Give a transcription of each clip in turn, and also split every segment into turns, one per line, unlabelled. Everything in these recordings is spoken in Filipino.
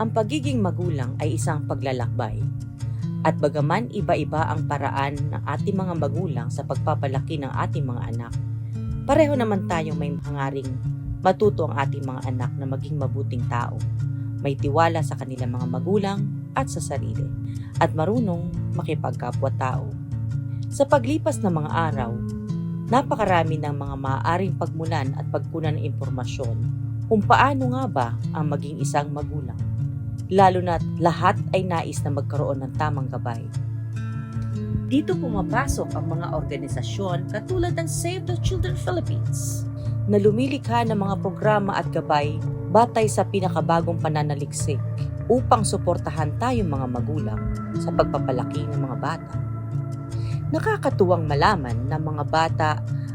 ang pagiging magulang ay isang paglalakbay. At bagaman iba-iba ang paraan ng ating mga magulang sa pagpapalaki ng ating mga anak, pareho naman tayong may hangaring matuto ang ating mga anak na maging mabuting tao, may tiwala sa kanilang mga magulang at sa sarili, at marunong makipagkapwa-tao. Sa paglipas ng mga araw, napakarami ng mga maaaring pagmulan at pagkunan ng impormasyon kung paano nga ba ang maging isang magulang. Lalo na't lahat ay nais na magkaroon ng tamang gabay. Dito pumapasok ang mga organisasyon katulad ng Save the Children Philippines na lumilikha ng mga programa at gabay batay sa pinakabagong pananaliksik upang suportahan tayong mga magulang sa pagpapalaki ng mga bata. Nakakatuwang malaman na mga bata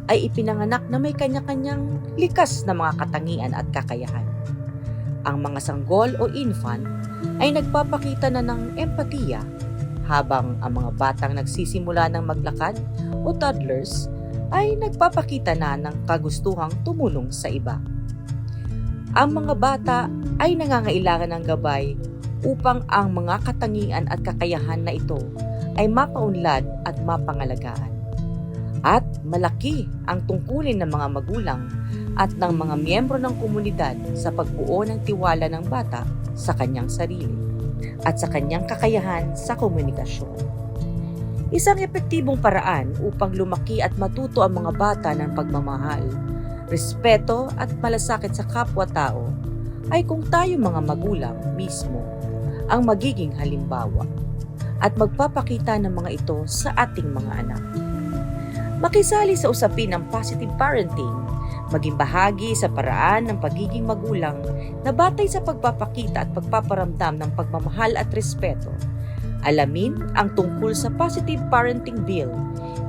ay ipinanganak na may kanya-kanyang likas na mga katangian at kakayahan. Ang mga sanggol o infant ay nagpapakita na ng empatiya habang ang mga batang nagsisimula ng maglakad o toddlers ay nagpapakita na ng kagustuhang tumulong sa iba. Ang mga bata ay nangangailangan ng gabay upang ang mga katangian at kakayahan na ito ay mapaunlad at mapangalagaan. At malaki ang tungkulin ng mga magulang at ng mga miyembro ng komunidad sa pagbuo ng tiwala ng bata sa kanyang sarili at sa kanyang kakayahan sa komunikasyon. Isang epektibong paraan upang lumaki at matuto ang mga bata ng pagmamahal, respeto at malasakit sa kapwa-tao ay kung tayo mga magulang mismo ang magiging halimbawa at magpapakita ng mga ito sa ating mga anak. Makisali sa usapin ng positive parenting, maging bahagi sa paraan ng pagiging magulang na batay sa pagpapakita at pagpaparamdam ng pagmamahal at respeto. Alamin ang tungkol sa Positive Parenting Bill.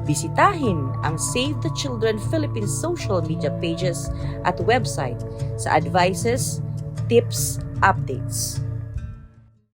Bisitahin ang Save the Children Philippines social media pages at website sa advices, tips, updates.